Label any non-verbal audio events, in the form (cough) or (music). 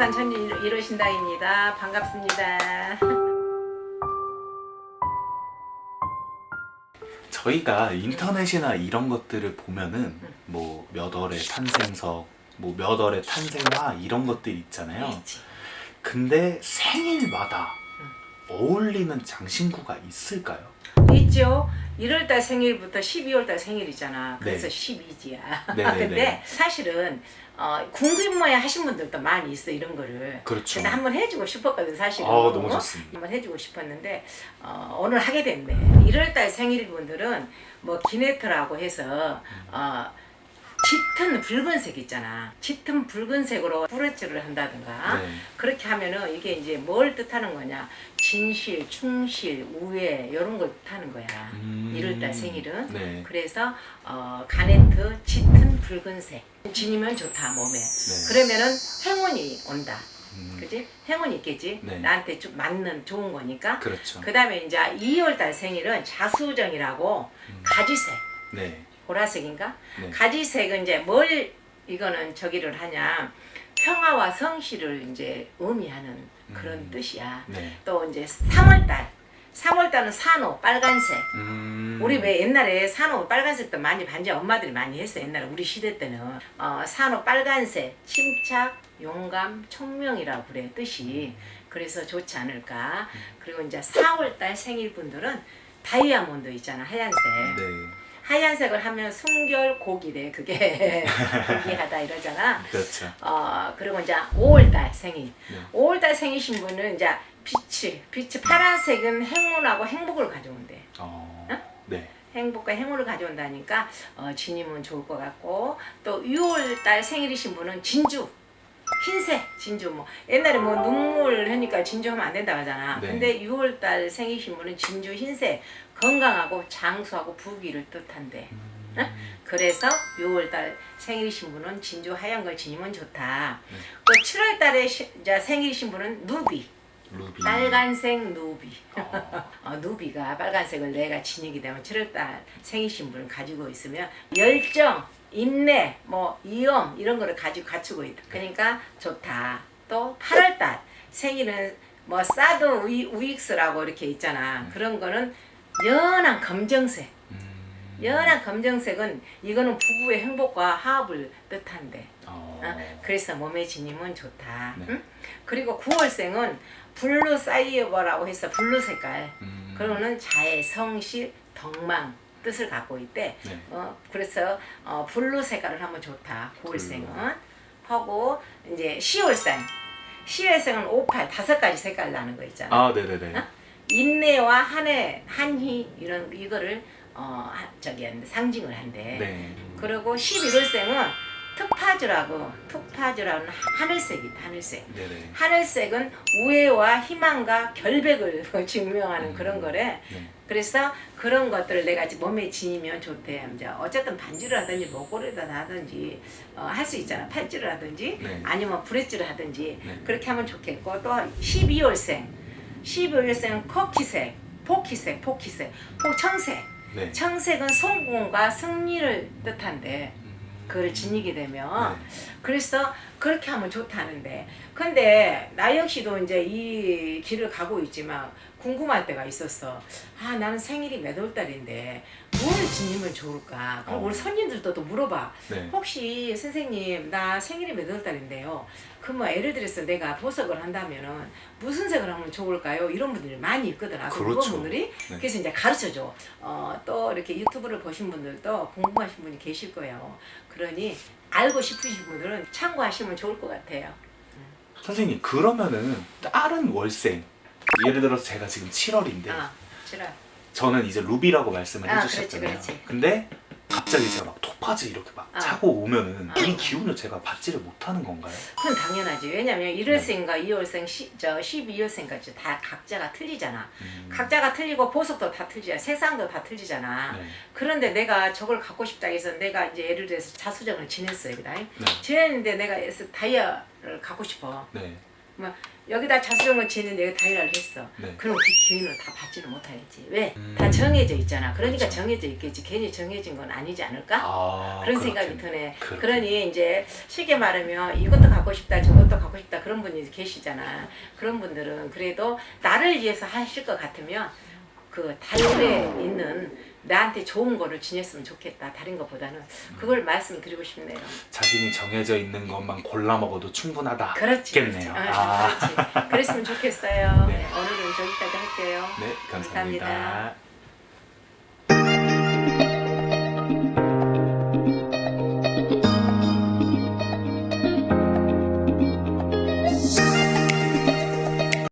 부동산 천지 이루신다입니다. 반갑습니다. (laughs) 저희가 인터넷이나 이런 것들을 보면은 뭐 몇 월의 탄생석, 뭐 몇 월의 탄생화 이런 것들 있잖아요. 있지. 근데 생일마다 어울리는 장신구가 있을까요? 있죠. 1월달 생일부터 12월달 생일이잖아. 그래서 네. 12지야. 네네네. (laughs) 근데 사실은 어, 궁금해 하신 분들도 많이 있어 이런 거를. 그렇죠. 근데 한번 해주고 싶었거든 사실은. 아, 너무 좋습니다. 한번 해주고 싶었는데 어, 오늘 하게 됐네. 1월달 생일 분들은 뭐 기네트라고 해서 어, 짙은 붉은색 있잖아. 짙은 붉은색으로 브러치를 한다든가 네. 그렇게 하면은 이게 이제 뭘 뜻하는 거냐? 진실, 충실, 우애 이런 걸 뜻하는 거야. 음. 1월달 생일은. 네. 그래서 어, 가네트 짙은 붉은색 지니면 좋다 몸에. 네. 그러면은 행운이 온다. 음, 그지? 행운이 있겠지. 네. 나한테 좀 맞는 좋은 거니까. 그렇죠. 그 다음에 이제 2월달 생일은 자수정이라고 음. 가지색, 네. 보라색인가? 네. 가지색은 이제 뭘 이거는 저기를 하냐? 평화와 성실을 이제 의미하는 그런 음. 뜻이야. 네. 또 이제 3월달, 3월달은 산호 빨간색. 음. 우리 왜 옛날에 산호 빨간색도 많이 반지 엄마들이 많이 했어 옛날에 우리 시대 때는 어, 산호 빨간색 침착 용감 총명이라고 그래 뜻이 그래서 좋지 않을까 그리고 이제 4월달 생일 분들은 다이아몬드 있잖아 하얀색 네. 하얀색을 하면 순결 고기래 그게 (laughs) 고기하다 이러잖아 그렇죠. 어 그리고 이제 5월달 생일 네. 5월달 생이신 분은 이제 빛이 빛이 파란색은 행운하고 행복을 가져온대 어. 응? 네. 행복과 행운을 가져온다니까 어, 지니면 좋을 것 같고 또 6월달 생일이신 분은 진주 흰색 진주 뭐 옛날에 뭐 눈물 하니까 진주 하면 안 된다고 하잖아 네. 근데 6월달 생이신 분은 진주 흰색 건강하고 장수하고 부귀를 뜻한대 음. 응? 그래서 6월달 생일이신 분은 진주 하얀 걸 지니면 좋다 네. 또 7월달에 생일이신 분은 누비 루비. 빨간색 누비 어. (laughs) 어, 누비가 빨간색을 내가 지니게 되면 7월달 생이신 분을 가지고 있으면 열정, 인내, 뭐 이엄 이런 거를 가지고 갖추고 있다. 그러니까 좋다. 또 8월달 생일은 뭐 사드 우이, 우익스라고 이렇게 있잖아. 그런 거는 연한 검정색. 음. 연한 검정색은 이거는 부부의 행복과 화합을 뜻한대. 어. 어, 그래서 몸에 지니면 좋다. 네. 응? 그리고 9월생은 블루 사이버라고 해서 블루 색깔. 음. 그러는 자애, 성실, 덕망 뜻을 갖고 있대. 네. 어, 그래서 어, 블루 색깔을 하면 좋다. 9월생은 하고 이제 10월생. 10월생은 58 다섯 가지 색깔 나는 거 있잖아. 아, 네, 네, 네. 어? 인내와 한해, 한희 이런 이거를 어, 하- 저기 상징을 한대. 네. 그리고 11월생은 특파주라고 특파주라는 하늘색이다 하늘색 네, 네. 하늘색은 우애와 희망과 결백을 (laughs) 증명하는 그런 음. 거래 네. 그래서 그런 것들을 내가 몸에 지니면 좋대 이제 어쨌든 반지를 하든지 목걸이를 하든지 어, 할 수 있잖아 팔찌를 하든지 네. 아니면 브레찌를 하든지 네. 그렇게 하면 좋겠고 또 12월생 12월생은 커키색 포키색 포키색 포청색 네. 청색은 성공과 승리를 뜻한대. 음. 그걸 지니게 되면 네. 그래서 그렇게 하면 좋다는데. 근데 나 역시도 이제 이 길을 가고 있지만 궁금할 때가 있었어. 아 나는 생일이 몇 월 달인데 뭘 지니면 좋을까? 그럼 어. 우리 손님들도 또 물어봐. 네. 혹시 선생님 나 생일이 몇 월 달인데요? 그뭐 예를 들어서 내가 보석을 한다면은 무슨 색을 하면 좋을까요? 이런 분들이 많이 있거든. 아주 그렇죠. 분들이. 네. 그래서 이제 가르쳐줘. 어, 또 이렇게 유튜브를 보신 분들도 궁금하신 분이 계실 거예요. 그러니 알고 싶으신 분들은 참고하시면 좋을 것 같아요 선생님, 그러면은 다른 월생 예를 들어서 제가 지금 7월인데 아, 싫어. 저는 이제 루비라고 말씀을 아, 해주셨잖아요. 그렇지. 근데 갑자기 제가 막 토파즈 이렇게 막 아. 차고 오면은 아. 이 기운을 제가 받지를 못하는 건가요? 그건 당연하지. 왜냐면 1월생과 2월생, 시, 저 12월생까지 다 각자가 틀리잖아. 음. 각자가 틀리고 보석도 다 틀리잖아. 색상도 다 틀리잖아. 네. 그런데 내가 저걸 갖고 싶다 해서 내가 이제 예를 들어서 자수정을 지냈어요. 그다 네. 지냈는데 내가 다이아를 갖고 싶어. 네. 뭐 여기다 자수정을 지는 여기 다이라를 했어. 네. 그럼 그 기운을 다 받지는 못하겠지. 왜? 음. 다 정해져 있잖아. 그러니까 그렇죠. 정해져 있겠지. 괜히 정해진 건 아니지 않을까? 아, 그런. 생각이 드네. 그렇겠네. 그러니 이제 쉽게 말하면 이것도 갖고 싶다, 저것도 갖고 싶다 그런 분이 계시잖아. 그런 분들은 그래도 나를 위해서 하실 것 같으면 그 달에 있는 나한테 좋은 거를 지냈으면 좋겠다. 다른 것보다는 그걸 말씀드리고 싶네요. 자신이 정해져 있는 것만 골라 먹어도 충분하다. 그렇지. 겠네요. 그렇지. 아. 그렇지. 그랬으면 좋겠어요. 네. 네, 오늘은 저기까지 할게요. 네, 감사합니다. 감사합니다.